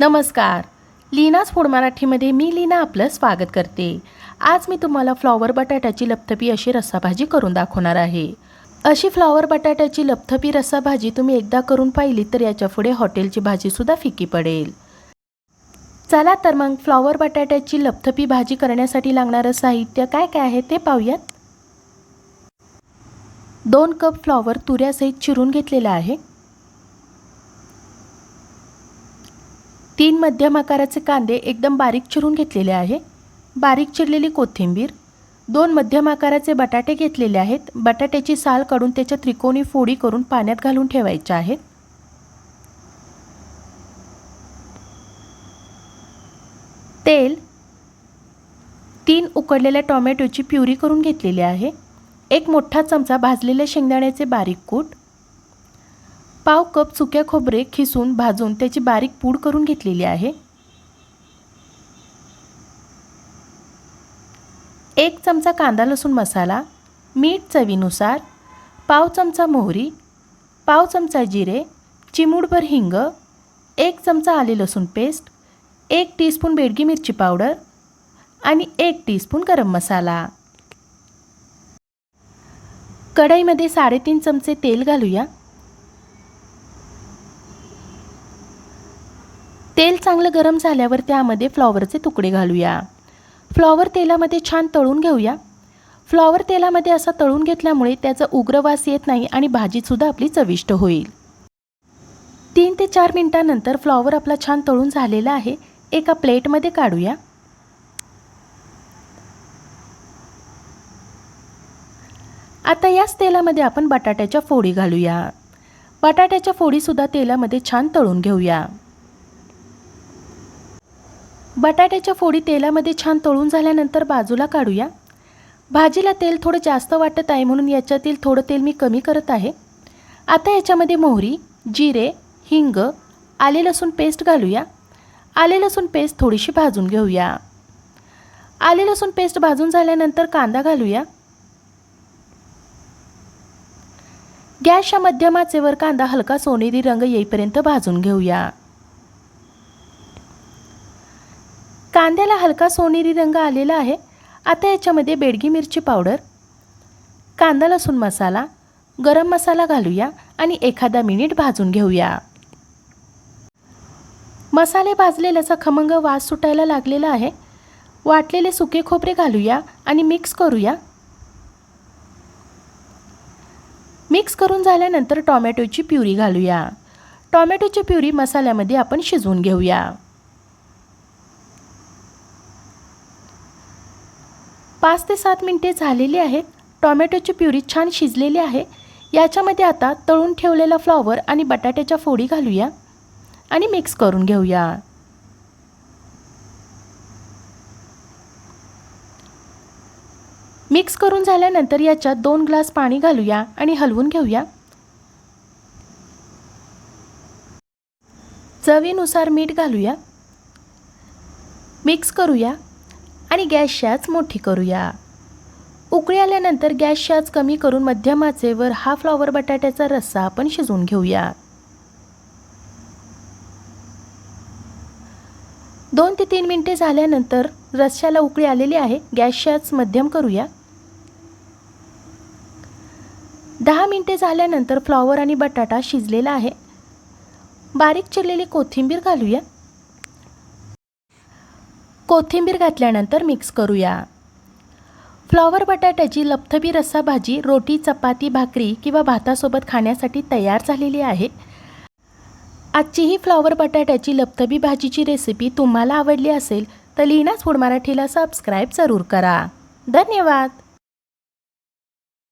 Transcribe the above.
नमस्कार. लीनाच फूड मराठीमध्ये मी लीना आपलं स्वागत करते. आज मी तुम्हाला फ्लॉवर बटाट्याची लपथपी अशी रस्साभाजी करून दाखवणार आहे. अशी फ्लॉवर बटाट्याची लपथपी रस्साभाजी तुम्ही एकदा करून पाहिली तर याच्यापुढे हॉटेलची भाजीसुद्धा फिकी पडेल. चला तर मग फ्लॉवर बटाट्याची लपथपी भाजी करण्यासाठी लागणारं साहित्य काय काय आहे ते पाहूयात. दोन कप फ्लॉवर तुऱ्यासहित चिरून घेतलेला आहे. तीन मध्यम आकाराचे कांदे एकदम बारीक चिरून घेतलेले आहे. बारीक चिरलेली कोथिंबीर दोन मध्यम आकाराचे बटाटे घेतलेले आहेत. बटाट्याची साल काढून त्याच्या त्रिकोणी फोडी करून पाण्यात घालून ठेवायच्या आहेत. तेल तीन उकडलेल्या टोमॅटोची प्युरी करून घेतलेली आहे. एक मोठा चमचा भाजलेल्या शेंगदाण्याचे बारीक कूट पाव कप सुक्या खोबरे खिसून भाजून त्याची बारीक पूड करून घेतलेली आहे. एक चमचा कांदा लसूण मसाला मीठ चवीनुसार पाव चमचा मोहरी पाव चमचा जिरे चिमूडभर हिंग एक चमचा आले लसूण पेस्ट एक टीस्पून बेडगी मिरची पावडर आणि एक टीस्पून गरम मसाला. कढईमध्ये साडेतीन चमचे तेल घालूया. तेल चांगलं गरम झाल्यावर त्यामध्ये फ्लॉवरचे तुकडे घालूया. फ्लॉवर तेलामध्ये छान तळून घेऊया. फ्लॉवर तेलामध्ये असा तळून घेतल्यामुळे त्याचा उग्रवास येत नाही आणि भाजीसुद्धा आपली चविष्ट होईल. तीन ते चार मिनटानंतर फ्लॉवर आपला छान तळून झालेला आहे. एका प्लेटमध्ये काढूया. आता याच तेलामध्ये आपण बटाट्याच्या फोडी घालूया. बटाट्याच्या फोडीसुद्धा तेलामध्ये छान तळून घेऊया. बटाट्याच्या फोडी तेलामध्ये छान तळून झाल्यानंतर बाजूला काढूया. भाजीला तेल थोडं जास्त वाटत आहे म्हणून याच्यातील थोडं तेल मी कमी करत आहे. आता याच्यामध्ये मोहरी जिरे हिंग आले लसूण पेस्ट घालूया. आले लसूण पेस्ट थोडीशी भाजून घेऊया. आले लसूण पेस्ट भाजून झाल्यानंतर कांदा घालूया. गॅसच्या मध्यम आचेवर कांदा हलका सोनेरी रंग येईपर्यंत भाजून घेऊया. कांद्याला हलका सोनेरी रंग आलेला आहे. आता याच्यामध्ये बेडगी मिरची पावडर कांदा लसूण मसाला गरम मसाला घालूया आणि एखादा मिनिट भाजून घेऊया. मसाले भाजलेल्याचा खमंग वास सुटायला लागलेला आहे. वाटलेले सुके खोबरे घालूया आणि मिक्स करूया. मिक्स करून झाल्यानंतर टॉमॅटोची प्युरी घालूया. टॉमॅटोची प्युरी मसाल्यामध्ये आपण शिजवून घेऊया. पाच ते सात मिनटे झालेली आहेत. टॉमॅटोची प्युरी छान शिजलेली आहे. याच्यामध्ये आता तळून ठेवलेला फ्लॉवर आणि बटाट्याच्या फोडी घालूया आणि मिक्स करून घेऊया. मिक्स करून झाल्यानंतर याच्यात दोन ग्लास पाणी घालूया आणि हलवून घेऊया. चवीनुसार मीठ घालूया. मिक्स करूया. आणि गॅस आच मोठी करूया. उकळी आल्यानंतर गॅस आच कमी करून मध्यमाचे वर हा फ्लॉवर बटाट्याचा रस्सा आपण शिजवून घेऊया. दोन ते तीन मिनटे झाल्यानंतर रश्श्याला उकळी आलेली आहे गॅस शॅच मध्यम करूया. दहा मिनटे झाल्यानंतर फ्लॉवर आणि बटाटा शिजलेला आहे. बारीक चिरलेली कोथिंबीर घालूया. कोथिंबीर घातल्यानंतर मिक्स करूया. फ्लॉवर बटाट्याची लपथबी रस्सा भाजी रोटी चपाती भाकरी किंवा भातासोबत खाण्यासाठी तयार झालेली आहे. आजची ही फ्लॉवर बटाट्याची लपथबी भाजीची रेसिपी तुम्हाला आवडली असेल तर लीनाच फूड मराठीला सबस्क्राईब जरूर करा. धन्यवाद!